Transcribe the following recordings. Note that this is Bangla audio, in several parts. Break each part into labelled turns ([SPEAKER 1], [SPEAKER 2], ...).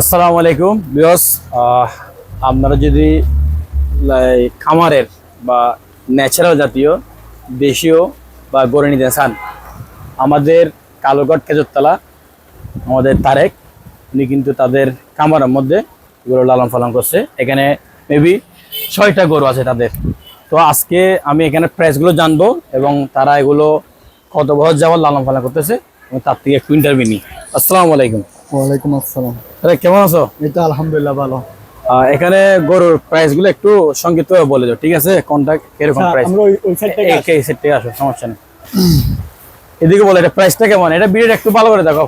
[SPEAKER 1] আসসালামু আলাইকুম বিয়স আপনারা যদি খামারের বা ন্যাচারাল জাতীয়, দেশীয় বা গড়ে নিতে চান, আমাদের কালোগড় খেজুরতলা, আমাদের তারেক, উনি কিন্তু তাদের খামারের মধ্যে গরু লালন পালন করছে। এখানে মেবি ছয়টা গরু আছে তাদের। তো আজকে আমি এখানে প্রাইসগুলো জানব এবং তারা এগুলো কত বছর যাওয়ার লালন পালন করতেছে তার থেকে একটু ইন্টারভিউ নিই। আসসালামু আলাইকুম।
[SPEAKER 2] ওয়ালাইকুম আসসালাম।
[SPEAKER 1] আরে কেমন আছো?
[SPEAKER 2] এটা আলহামদুলিল্লাহ ভালো।
[SPEAKER 1] এখানে গরুর প্রাইসগুলো একটু সংক্ষিপ্ত বলে দাও ঠিক আছে? কোনটা কীরকম প্রাইস
[SPEAKER 2] আমরা ওই- ওই থেকে
[SPEAKER 1] এই সেট থেকে আসো সমস্যা নেই। এদিকে বলে এটা প্রাইসটা কেমন? এটা ভিডিওটা একটু ভালো করে দেখো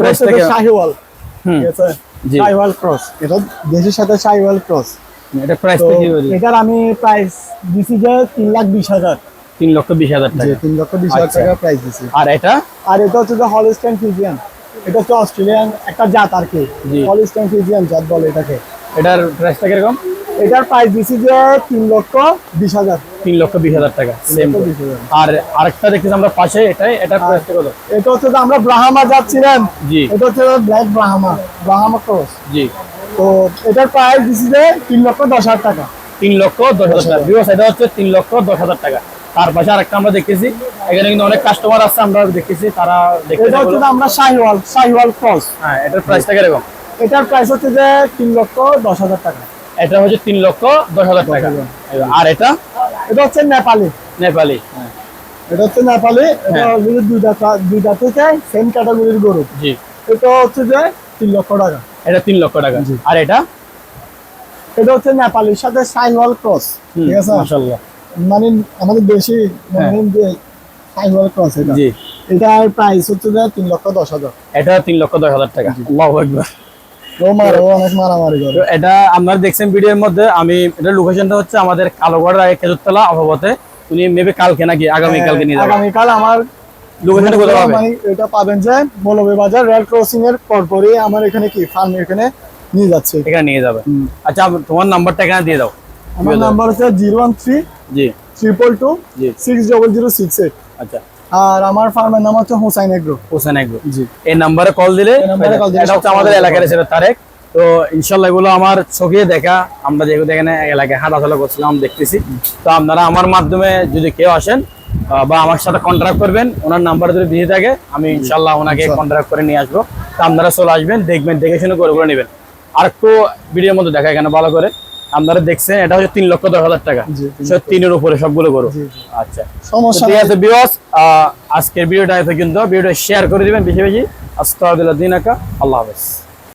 [SPEAKER 1] প্রাইসটা কেমন?
[SPEAKER 2] শাহিওয়াল।
[SPEAKER 1] হুম। জি।
[SPEAKER 2] শাহিওয়াল ক্রস এটা দেশের সাথে শাহিওয়াল ক্রস
[SPEAKER 1] এটা প্রাইসটা কি বলি?
[SPEAKER 2] এটার আমি প্রাইস দিছি যে তিন লাখ বিশ হাজার।
[SPEAKER 1] তিন লক্ষ বিশ হাজার টাকা।
[SPEAKER 2] তিন লক্ষ বিশ হাজার
[SPEAKER 1] আচ্ছা।
[SPEAKER 2] টাকা প্রাইস
[SPEAKER 1] আর এটা?
[SPEAKER 2] আর এটা হচ্ছে যে হলিস্টাইন ফিজিয়ান এটা হচ্ছে অস্ট্রেলিয়ান একটা জাত আর কি। হলিস্টাইন ফিজিয়ান জাত বলে এটাকে।
[SPEAKER 1] এটার প্রাইসটা কীরকম?
[SPEAKER 2] এটার প্রাইস দিছি যে তিন লক্ষ বিশ হাজার।
[SPEAKER 1] তিন লক্ষ বিশ হাজার টাকা সেম আর আরেকটা দেখতেছি আমরা পাশে এটাই এটার প্রাইসটা কত?
[SPEAKER 2] এটা হচ্ছে যে আমরা ব্রাহ্মা যাচ্ছিলাম
[SPEAKER 1] জি।
[SPEAKER 2] এটা হচ্ছে ব্ল্যাক ব্রাহ্মা ব্রাহ্মা ক্রস
[SPEAKER 1] জি।
[SPEAKER 2] তো এটার প্রাইস দিছি যে তিন লক্ষ দশ হাজার টাকা।
[SPEAKER 1] তিন লক্ষ দশ হাজার টাকা। এটা হচ্ছে তিন লক্ষ দশ হাজার টাকা। তার পাশে আরেকটা আমরা দেখতেছি। এখানে কিন্তু অনেক কাস্টমার আছে আমরা দেখতেছি তারা দেখতে
[SPEAKER 2] এটা হচ্ছে আমরা শাহিওয়াল শাহিওয়াল ক্রস
[SPEAKER 1] হ্যাঁ এটার প্রাইসটা কীরকম?
[SPEAKER 2] এটার প্রাইস হচ্ছে যে তিন লক্ষ দশ হাজার টাকা।
[SPEAKER 1] এটা হচ্ছে তিন লক্ষ দশ হাজার টাকা। আর এটা?
[SPEAKER 2] এটা হচ্ছে নেপালি।
[SPEAKER 1] নেপালি।
[SPEAKER 2] এটা হচ্ছে নেপালি এটা
[SPEAKER 1] হ্যাঁ।
[SPEAKER 2] দুইটা দুইটা থেকে সেম ক্যাটাগরির গরু।
[SPEAKER 1] জি।
[SPEAKER 2] এটা হচ্ছে যে তিন লক্ষ টাকা।
[SPEAKER 1] এটা তিন লক্ষ টাকা। আর এটা?
[SPEAKER 2] এটা হচ্ছে নেপালির সাথে শাহিওয়াল ক্রস ঠিক আছে?
[SPEAKER 1] মাশাআল্লাহ।
[SPEAKER 2] মানে আমাদের দেশি মানে যে শাহিওয়াল ক্রস এটা
[SPEAKER 1] জি।
[SPEAKER 2] এটার প্রাইস হচ্ছে যে তিন লক্ষ দশ হাজার।
[SPEAKER 1] এটা তিন লক্ষ দশ হাজার টাকা। আল্লাহু আকবার। এটা আপনারা দেখছেন ভিডিওর মধ্যে আমি এটা লোকেশনটা হচ্ছে আমাদের কালোগড় আগে খেজুরতলা অভাবতে উনি মেবি কালকে নাকি আগামী কালকে নিয়ে যাবেন।
[SPEAKER 2] আগামীকাল আমার
[SPEAKER 1] লোকেশনটা কোথায় পাবে
[SPEAKER 2] মানে এটা পাবেন যে মৌলভী বাজার রেল ক্রসিং এর পরপরই আমার এখানে কি ফার্ম এখানে নিয়ে যাচ্ছে।
[SPEAKER 1] এখানে নিয়ে যাবে। আচ্ছা তোমার নাম্বারটা এখানে দিয়ে দাও।
[SPEAKER 2] আমার নাম্বার হচ্ছে জিরো ওয়ান থ্রি
[SPEAKER 1] জি।
[SPEAKER 2] Triple two six double zero six eight
[SPEAKER 1] আচ্ছা।
[SPEAKER 2] আর আমার ফার্মের নাম হচ্ছে হোসাইন এগ্রো।
[SPEAKER 1] হোসেন একদম
[SPEAKER 2] জি।
[SPEAKER 1] এই নাম্বারে কল দিলে এটা হচ্ছে আমাদের এলাকার। তারেক। তো ইনশাল্লাহ এগুলো আমার চোখে দেখা আমরা যেগুলো এখানে এলাকায় হাঁটাচলা করছিলাম দেখতেছি। তো আপনারা আমার মাধ্যমে যদি কেউ আসেন বা আমার সাথে কন্ট্রাক্ট করবেন ওনার নাম্বার যদি দিয়ে থাকে আমি ইনশাল্লাহ ওনাকে কন্ট্রাক্ট করে নিয়ে আসব। তো আপনারা চলে আসবেন দেখবেন দেখে শুনে করে করে নেবেন। আর একটু ভিডিওর মধ্যে দেখা এখানে ভালো করে। আপনারা দেখছেন এটা হচ্ছে তিন লক্ষ দশ হাজার টাকা। তিনের উপরে সবগুলো করো। আচ্ছা।
[SPEAKER 2] সমস্যা
[SPEAKER 1] ঠিক
[SPEAKER 2] নেই।
[SPEAKER 1] আছে বিওস আজকের ভিডিওটা কিন্তু ভিডিওটা শেয়ার করে দিবেন বেশি বেশি। আস্তাদিল্লাহ দিন আল্লাহ হাফেজ।